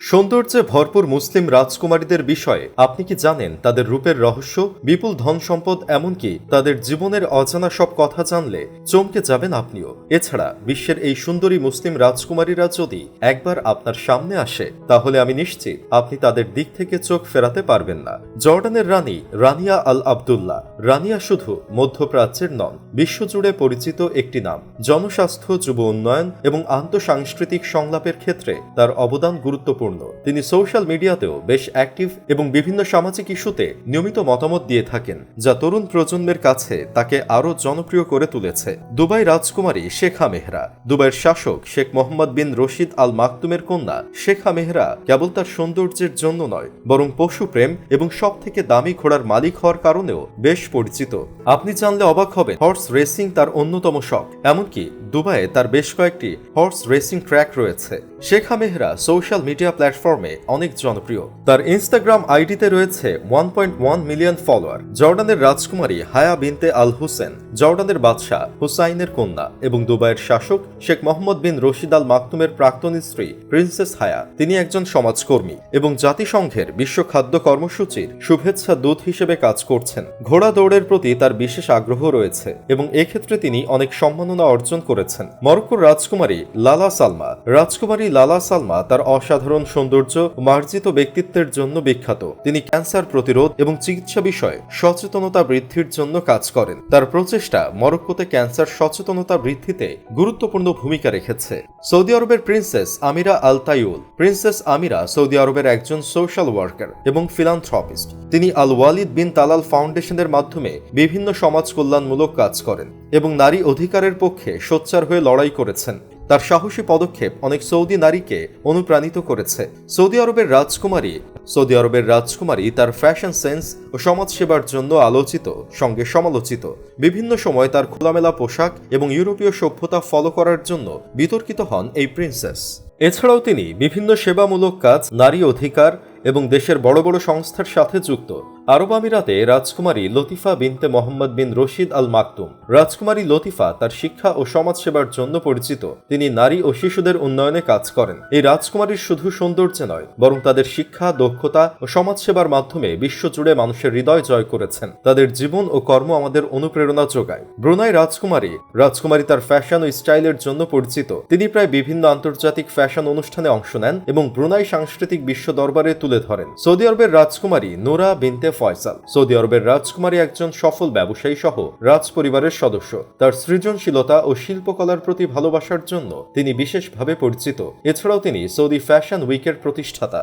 সৌন্দর্যে ভরপুর মুসলিম রাজকুমারীদের বিষয়ে আপনি কি জানেন তাদের রূপের রহস্য, বিপুল ধন সম্পদ এমনকি তাদের জীবনের অজানা সব কথা জানলে চমকে যাবেন আপনিও? এছাড়া বিশ্বের এই সুন্দরী মুসলিম রাজকুমারীরা যদি একবার আপনার সামনে আসে, তাহলে আমি নিশ্চিত আপনি তাদের দিক থেকে চোখ ফেরাতে পারবেন না। জর্ডানের রানী রানিয়া আল আবদুল্লাহ রানিয়া শুধু মধ্যপ্রাচ্যের নন, বিশ্বজুড়ে পরিচিত একটি নাম। জনস্বাস্থ্য, যুব উন্নয়ন এবং আন্তঃসাংস্কৃতিক সংলাপের ক্ষেত্রে তার অবদান গুরুত্বপূর্ণ। তিনি সোশ্যাল মিডিয়াতেও বেশ অ্যাক্টিভ এবং বিভিন্ন সামাজিক ইস্যুতে নিয়মিত মতামত দিয়ে থাকেন, যা তরুণ প্রজন্মের কাছে তাকে আরও জনপ্রিয় করে তুলেছে। দুবাই রাজকুমারী শেখা মেহরা, দুবাইয়ের শাসক শেখ মোহাম্মদ বিন রশিদ আল মাকতুমের কন্যা শেখা মেহরা কেবল তার সৌন্দর্যের জন্য নয়, বরং পশুপ্রেম এবং সব থেকে দামি ঘোড়ার মালিক হওয়ার কারণেও বেশ পরিচিত। আপনি জানলে অবাক হবেন, হর্স রেসিং তার অন্যতম শখ। এমনকি দুবাইয়ে তার বেশ কয়েকটি হর্স রেসিং ট্র্যাক রয়েছে। শেখা মেহরা সোশ্যাল মিডিয়া প্ল্যাটফর্মে অনেক জনপ্রিয়। তার ইনস্টাগ্রাম আইডিতে রয়েছে one point one million follower জর্ডানের রাজকুমারী হায়া বিনতে আল হুসেন, জর্ডানের বাদশাহ হুসাইনের কন্যা এবং দুবাইয়ের শাসক শেখ মোহাম্মদ বিন রশিদ আল মাকতুমের প্রাক্তন স্ত্রী প্রিন্সেস হায়া। তিনি একজন সমাজকর্মী এবং জাতিসংঘের বিশ্ব খাদ্য কর্মসূচির শুভেচ্ছা দূত হিসেবে কাজ করছেন। ঘোড়া দৌড়ের প্রতি তার বিশেষ আগ্রহ রয়েছে এবং এক্ষেত্রে তিনি অনেক সম্মাননা অর্জন করেছেন। মরক্কোর রাজকুমারী লালা সালমা, রাজকুমারী লালা সালমা তার অসাধারণ সৌন্দর্য মার্জিত ব্যক্তিত্বের জন্য বিখ্যাত। তিনি ক্যান্সার প্রতিরোধ এবং চিকিৎসা বিষয়ে সচেতনতা বৃদ্ধির জন্য কাজ করেন। তার প্রচেষ্টা মরক্কোতে ক্যান্সার সচেতনতা বৃদ্ধিতে গুরুত্বপূর্ণ ভূমিকা রেখেছে। সৌদি আরবের princess Amira Al Taweel princess Amira Saudi আরবের একজন সোশ্যাল ওয়ার্কার এবং ফিলান্থ্রপিস্ট। তিনি আল ওয়ালিদ বিন তালাল ফাউন্ডেশনের মাধ্যমে বিভিন্ন সমাজ কল্যাণমূলক কাজ করেন এবং নারী অধিকারের পক্ষে সোচ্চার হয়ে লড়াই করেছেন। তার সাহসী পদক্ষেপ অনেক সৌদি নারীকে অনুপ্রাণিত করেছে। সৌদি আরবের রাজকুমারী, সৌদি আরবের রাজকুমারী তার ফ্যাশন সেন্স ও সমাজসেবার জন্য আলোচিত, সঙ্গে সমালোচিত। বিভিন্ন সময় তার খোলামেলা পোশাক এবং ইউরোপীয় সভ্যতা ফলো করার জন্য বিতর্কিত হন এই প্রিন্সেস এছাড়াও তিনি বিভিন্ন সেবামূলক কাজ, নারী অধিকার এবং দেশের বড় বড় সংস্থার সাথে যুক্ত। আরব আমিরাতে রাজকুমারী লতিফা বিনতে মোহাম্মদ বিন রশিদ আল মাকতুম। রাজকুমারী লতিফা তার শিক্ষা ও সমাজসেবার জন্য পরিচিত। তিনি নারী ও শিশুদের উন্নয়নে কাজ করেন। এই রাজকুমারীর শুধু সৌন্দর্য নয়, বরং তাদের শিক্ষা, দক্ষতা ও সমাজসেবার মাধ্যমে বিশ্বজুড়ে মানুষের হৃদয় জয় করেছেন। তাদের জীবন ও কর্ম আমাদের অনুপ্রেরণা যোগায়। ব্রুনাই রাজকুমারী রাজকুমারী তার ফ্যাশন ও স্টাইলের জন্য পরিচিত। তিনি প্রায় বিভিন্ন আন্তর্জাতিক ফ্যাশন অনুষ্ঠানে অংশ নেন এবং ব্রুনাই সাংস্কৃতিক বিশ্ব দরবারে তুলে ধরেন। সৌদি আরবের রাজকুমারী নোরা বিনতে ফয়সাল। সৌদি আরবের রাজকুমারী একজন সফল ব্যবসায়ী সহ রাজ পরিবারের সদস্য। তার সৃজনশীলতা ও শিল্পকলার প্রতি ভালোবাসার জন্য তিনি বিশেষভাবে পরিচিত। এছাড়াও তিনি সৌদি ফ্যাশন উইকের প্রতিষ্ঠাতা।